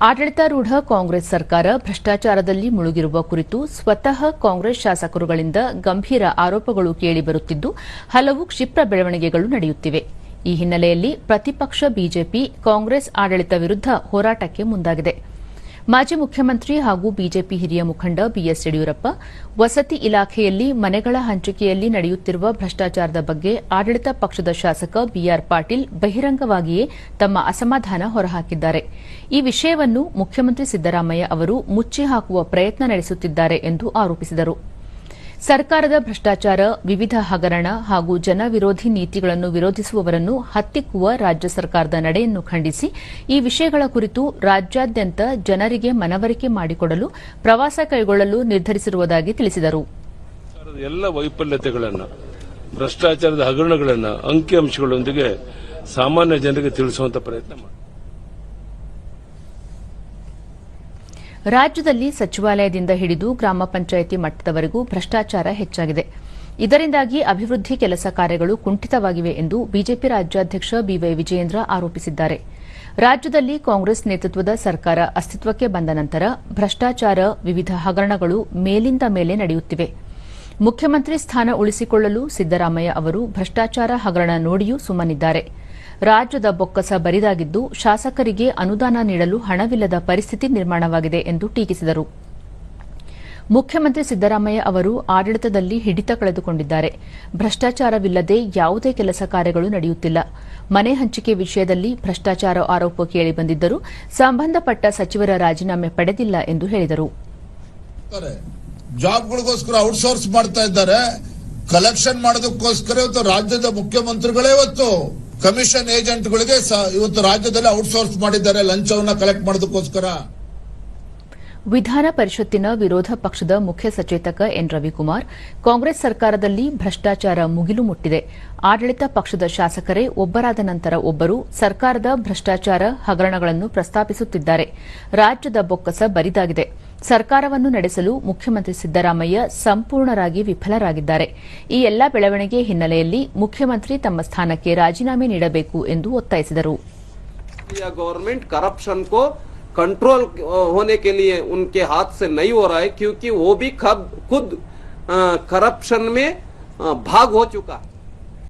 ಆಡಳಿತಾರೂಢ ಕಾಂಗ್ರೆಸ್ ಸರ್ಕಾರ ಭ್ರಷ್ಟಾಚಾರದಲ್ಲಿ ಮುಳುಗಿರುವ ಕುರಿತು ಸ್ವತಃ ಕಾಂಗ್ರೆಸ್ ಶಾಸಕರುಗಳಿಂದ ಗಂಭೀರ ಆರೋಪಗಳು ಕೇಳಿಬರುತ್ತಿದ್ದು, ಹಲವು ಕ್ಷಿಪ್ರ ಬೆಳವಣಿಗೆಗಳು ನಡೆಯುತ್ತಿವೆ. ಈ ಹಿನ್ನೆಲೆಯಲ್ಲಿ ಪ್ರತಿಪಕ್ಷ ಬಿಜೆಪಿ ಕಾಂಗ್ರೆಸ್ ಆಡಳಿತ ವಿರುದ್ಧ ಹೋರಾಟಕ್ಕೆ ಮುಂದಾಗಿದೆ. ಮಾಜಿ ಮುಖ್ಯಮಂತ್ರಿ ಹಾಗೂ ಬಿಜೆಪಿ ಹಿರಿಯ ಮುಖಂಡ ಬಿಎಸ್ ಯಡಿಯೂರಪ್ಪ, ವಸತಿ ಇಲಾಖೆಯಲ್ಲಿ ಮನೆಗಳ ಹಂಚಿಕೆಯಲ್ಲಿ ನಡೆಯುತ್ತಿರುವ ಭ್ರಷ್ಟಾಚಾರದ ಬಗ್ಗೆ ಆಡಳಿತ ಪಕ್ಷದ ಶಾಸಕ ಬಿಆರ್ ಪಾಟೀಲ್ ಬಹಿರಂಗವಾಗಿಯೇ ತಮ್ಮ ಅಸಮಾಧಾನ ಹೊರಹಾಕಿದ್ದಾರೆ. ಈ ವಿಷಯವನ್ನು ಮುಖ್ಯಮಂತ್ರಿ ಸಿದ್ದರಾಮಯ್ಯ ಅವರು ಮುಚ್ಚಿ ಹಾಕುವ ಪ್ರಯತ್ನ ನಡೆಸುತ್ತಿದ್ದಾರೆ ಎಂದು ಆರೋಪಿಸಿದರು. ಸರ್ಕಾರದ ಭ್ರಷ್ಟಾಚಾರ, ವಿವಿಧ ಹಗರಣ ಹಾಗೂ ಜನವಿರೋಧಿ ನೀತಿಗಳನ್ನು ವಿರೋಧಿಸುವವರನ್ನು ಹತ್ತಿಕ್ಕುವ ರಾಜ್ಯ ಸರ್ಕಾರದ ನಡೆಯನ್ನು ಖಂಡಿಸಿ, ಈ ವಿಷಯಗಳ ಕುರಿತು ರಾಜ್ಯಾದ್ಯಂತ ಜನರಿಗೆ ಮನವರಿಕೆ ಮಾಡಿಕೊಡಲು ಪ್ರವಾಸ ಕೈಗೊಳ್ಳಲು ನಿರ್ಧರಿಸಿರುವುದಾಗಿ ತಿಳಿಸಿದರು. ಎಲ್ಲ ವೈಫಲ್ಯತೆಗಳನ್ನು, ಭ್ರಷ್ಟಾಚಾರದ ಹಗರಣಗಳನ್ನು ಅಂಕಿಅಂಶಗಳೊಂದಿಗೆ ಸಾಮಾನ್ಯ ಜನರಿಗೆ ತಿಳಿಸುವಂತ ಪ್ರಯತ್ನ ರಾಜ್ಯದಲ್ಲಿ ಸಚಿವಾಲಯದಿಂದ ಹಿಡಿದು ಗ್ರಾಮ ಪಂಚಾಯಿತಿ ಮಟ್ಟದವರೆಗೂ ಭ್ರಷ್ಟಾಚಾರ ಹೆಚ್ಚಾಗಿದೆ. ಇದರಿಂದಾಗಿ ಅಭಿವೃದ್ಧಿ ಕೆಲಸ ಕಾರ್ಯಗಳು ಕುಂಠಿತವಾಗಿವೆ ಎಂದು ಬಿಜೆಪಿ ರಾಜ್ಯಾಧ್ಯಕ್ಷ ಬಿವೈ ವಿಜಯೇಂದ್ರ ಆರೋಪಿಸಿದ್ದಾರೆ. ರಾಜ್ಯದಲ್ಲಿ ಕಾಂಗ್ರೆಸ್ ನೇತೃತ್ವದ ಸರ್ಕಾರ ಅಸ್ತಿತ್ವಕ್ಕೆ ಬಂದ ನಂತರ ಭ್ರಷ್ಟಾಚಾರ ವಿವಿಧ ಹಗರಣಗಳು ಮೇಲಿಂದ ಮೇಲೆ ನಡೆಯುತ್ತಿವೆ. ಮುಖ್ಯಮಂತ್ರಿ ಸ್ಥಾನ ಉಳಿಸಿಕೊಳ್ಳಲು ಸಿದ್ದರಾಮಯ್ಯ ಅವರು ಭ್ರಷ್ಟಾಚಾರ ಹಗರಣ ನೋಡಿಯೂ ಸುಮ್ಮನಿದ್ದಾರೆ. ರಾಜ್ಯದ ಬೊಕ್ಕಸ ಬರಿದಾಗಿದ್ದು ಶಾಸಕರಿಗೆ ಅನುದಾನ ನೀಡಲು ಹಣವಿಲ್ಲದ ಪರಿಸ್ಥಿತಿ ನಿರ್ಮಾಣವಾಗಿದೆ ಎಂದು ಟೀಕಿಸಿದರು. ಮುಖ್ಯಮಂತ್ರಿ ಸಿದ್ದರಾಮಯ್ಯ ಅವರು ಆಡಳಿತದಲ್ಲಿ ಹಿಡಿತ ಕಳೆದುಕೊಂಡಿದ್ದಾರೆ. ಭ್ರಷ್ಟಾಚಾರವಿಲ್ಲದೆ ಯಾವುದೇ ಕೆಲಸ ಕಾರ್ಯಗಳು ನಡೆಯುತ್ತಿಲ್ಲ. ಮನೆ ಹಂಚಿಕೆ ವಿಷಯದಲ್ಲಿ ಭ್ರಷ್ಟಾಚಾರ ಆರೋಪ ಕೇಳಿಬಂದಿದ್ದರೂ ಸಂಬಂಧಪಟ್ಟ ಸಚಿವರ ರಾಜೀನಾಮೆ ಪಡೆದಿಲ್ಲ ಎಂದು ಹೇಳಿದರು. ಜಾಬ್ಗಳಿಗೋಸ್ಕರ ಔಟ್ಸೋರ್ಸ್ ಮಾಡ್ತಾ ಇದ್ದಾರೆ. ಕಲೆಕ್ಷನ್ ಮಾಡೋದಕ್ಕೋಸ್ಕರ ರಾಜ್ಯದ ಮುಖ್ಯಮಂತ್ರಿಗಳೇ ಇವತ್ತು ಕಮಿಷನ್ ಏಜೆಂಟ್ಗಳಿಗೆ ಇವತ್ತು ರಾಜ್ಯದಲ್ಲಿ ಔಟ್ಸೋರ್ಸ್ ಮಾಡಿದ್ದಾರೆ ಲಂಚವನ್ನ ಕಲೆಕ್ಟ್ ಮಾಡೋದಕ್ಕೋಸ್ಕರ. ವಿಧಾನ ಪರಿಷತ್ತಿನ ವಿರೋಧ ಪಕ್ಷದ ಮುಖ್ಯ ಸಚೇತಕ ಎನ್ ರವಿಕುಮಾರ್, ಕಾಂಗ್ರೆಸ್ ಸರ್ಕಾರದಲ್ಲಿ ಭ್ರಷ್ಟಾಚಾರ ಮುಗಿಲು ಮುಟ್ಟಿದೆ. ಆಡಳಿತ ಪಕ್ಷದ ಶಾಸಕರೇ ಒಬ್ಬರಾದ ನಂತರ ಒಬ್ಬರು ಸರ್ಕಾರದ ಭ್ರಷ್ಟಾಚಾರ ಹಗರಣಗಳನ್ನು ಪ್ರಸ್ತಾಪಿಸುತ್ತಿದ್ದಾರೆ. ರಾಜ್ಯದ ಬೊಕ್ಕಸ ಬರಿದಾಗಿದೆ. ಸರ್ಕಾರವನ್ನು ನಡೆಸಲು ಮುಖ್ಯಮಂತ್ರಿ ಸಿದ್ದರಾಮಯ್ಯ ಸಂಪೂರ್ಣರಾಗಿ ವಿಫಲರಾಗಿದ್ದಾರೆ. ಈ ಎಲ್ಲಾ ಬೆಳವಣಿಗೆ ಹಿನ್ನೆಲೆಯಲ್ಲಿ ಮುಖ್ಯಮಂತ್ರಿ ತಮ್ಮ ಸ್ಥಾನಕ್ಕೆ ರಾಜೀನಾಮೆ ನೀಡಬೇಕು ಎಂದು ಒತ್ತಾಯಿಸಿದರು. कंट्रोल होने के लिए उनके हाथ से नहीं हो रहा है, क्योंकि वो भी खुद करप्शन में भाग हो चुका है।